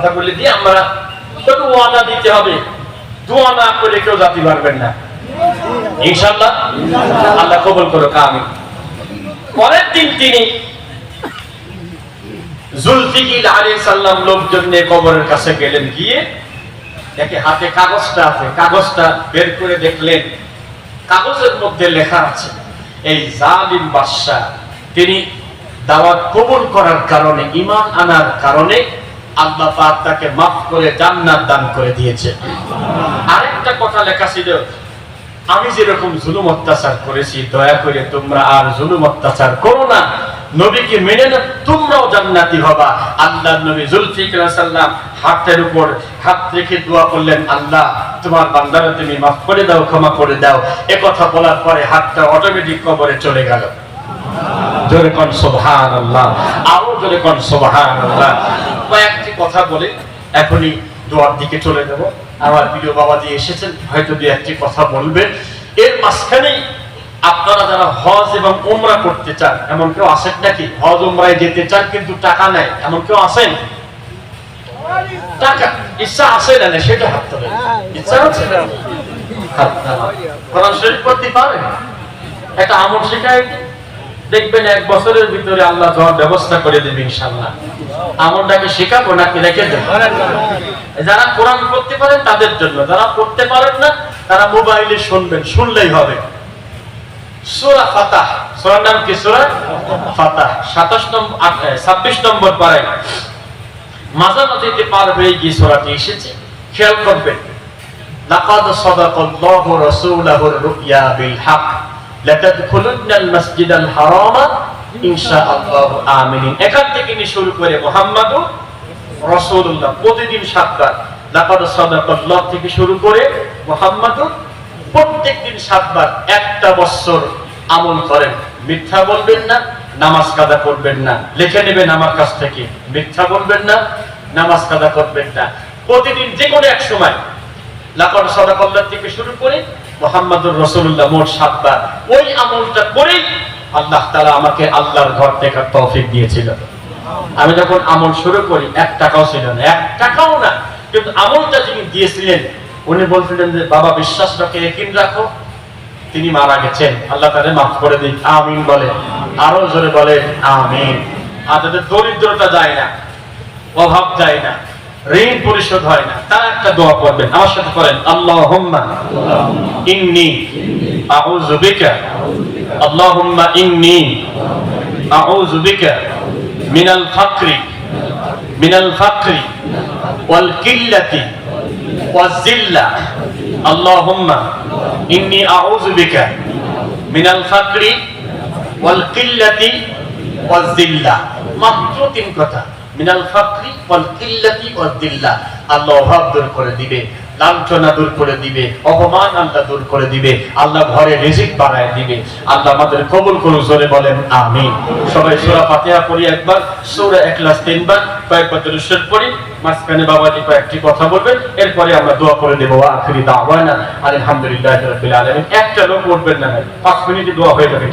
কথাগুলি দিয়ে আমরা একটু ওয়াদা দিতে হবে। দোয়া না করে কেউ জাতি পারবেন না। ইনশাল্লাহ আল্লাহ কবুল করো আমি পরের দিন তিনি জুলফিকির আলী সাল্লাম লোকজন নিয়ে কবরের কাছে গেলেন, গিয়ে দেখে হাতে কাগজটা আছে। কাগজটা বের করে দেখলেন, কাগজের মধ্যে লেখা আছে, এই জালিম বাদশাহ। তিনি দাওয়াত কবুল করার কারণে ইমান আনার কারণে আল্লাহ পাক তাকে মাফ করে জান্নাত দান করে দিয়েছে। আরেকটা কথা লেখা ছিল, আমি যেরকম জুলুম অত্যাচার করেছি, দয়া করে তোমরা আর জুলুম অত্যাচার করো না। নবীকে মেনে না, তোমরাও জান্নাতি হবা। আল্লাহ নবী জুলফিকার সাল্লাম হাতের উপর হাত রেখে দোয়া করলেন, আল্লাহ, তোমার বান্দারা তুমি মাফ করে দাও, ক্ষমা করে দাও। এ কথা বলার পরে হাতটা অটোমেটিক কবরে চলে গেল। জোরে কন সুবহান আল্লাহ আরও জোরে কন সুবহান আল্লাহ কয়েকটি কথা বলে এখনই দোয়ার দিকে চলে যাব। আমার প্রিয় বাবাজি এসেছেন, হয়তো দু একটি কথা বলবেন এর মাঝখানেই আপনারা যারা হজ এবং উমরা করতে চান, এমন কেউ আসেন নাকি? হজ উমরায় যেতে চান কিন্তু টাকা নেয় এমন কেউ আসেন টাকা, ইচ্ছা আছে না না সেটা হাত তোলেন। ইচ্ছা আছে হাত কোরআন শরীফ পড়তে পারেন? একটা আমল শেখায়। দেখবেন এক বছরের ভিতরে আল্লাহ তোমার ব্যবস্থা করে দেবে ইনশাল্লাহ আমলটাকে শেখাবো নাকি রেখে দেবো? যারা কোরআন পড়তে পারেন তাদের জন্য, যারা পড়তে পারেন না, তারা মোবাইলে শুনবেন, শুনলেই হবে। সূরা ফাতাহ, সূরার নাম কি সূরা? ফাতাহ 27 নম্বর 26 নম্বর মাঝামাঝিতে পার হয়ে গিয়ে সূরাটি এসেছে, খেয়াল করবেন। লাকাদ সাদাকাল্লাহু রাসূলাহুর রুয়া বিল লাতাদখুলুন্নাল মাসজিদাল হারামা ইনশাআল্লাহু আমিনিন। এখান থেকে নিয়ে শুরু করে মুহাম্মাদুর রাসূলুল্লাহ প্রতিদিন সাতবার। লাকাদ সাদাকাল্লাহ থেকে শুরু করে মুহাম্মাদুর প্রত্যেকদিন সাতবার একটা বছর আমল করেন। মিথ্যা বলবেন না, নামাজ কাদা করবেন না। লিখে নেবেন আমার কাছ থেকে, মিথ্যা বলবেন না, নামাজ কাদা করবেন না। প্রতিদিন যে কোনো এক সময় লাকর সদাকল্লার থেকে শুরু করে মোহাম্মদুর রসুল্লাহ মোট সাতবার। ওই আমলটা করেই আল্লাহ তালা আমাকে আল্লাহর ঘর দেখার তৌফিক দিয়েছিল। আমি যখন আমল শুরু করি, এক টাকাও ছিল না। এক টাকাও না। কিন্তু আমলটা যিনি দিয়েছিলেন, উনি বলছিলেন যে, বাবা, বিশ্বাস রাখে একিন রাখো। তিনি মারা গেছেন। আল্লাহ তাদের মাফ করে দিন। আমিন বলে। আরও জোরে বলে, আমিন। আর তাদের দরিদ্রতা যায় না, অভাব যায় না। ঋণ পরিশোধ হয় না। তার একটা দোয়া করবেন আমার সাথে করেন আল্লাহ ইন্নি আউযু বিকা, আল্লাহুম্মা ইন্নি আউযু বিকা মিনাল ফাকরি মিনাল ফাকরি ওয়াল কিল্লাতি ওয়াজ জিল্লা, আল্লাহুম্মা ইন্নি আউযু বিকা মিনাল ফাকরি ওয়াল কিল্লাতি ওয়াজ জিল্লা। মাত্র তিন কথা। মিনাল ফাকরি ওয়াল কিল্লাতি ওয়াজ জিল্লা আল্লাহ অভাব দূর করে দিবে, লাঞ্ছনা দূর করে দিবে, অপমান আল্লাহ দূর করে দিবে, আল্লাহ ঘরে রিজিক বাড়ায় দিবে। আল্লাহ আমাদের কবুল করুন বলেন, আমিন। সবাই পড়ি একবার তিনবার পড়ি, মাঝখানে বাবাজি কয়েকটি কথা বলবেন, এরপরে আমরা দোয়া করে দেবো আখিরি দাওয়ানা, আলহামদুলিল্লাহি রাব্বিল একটা লোক উঠবেন না। পাঁচ মিনিটে দোয়া হয়ে যাবে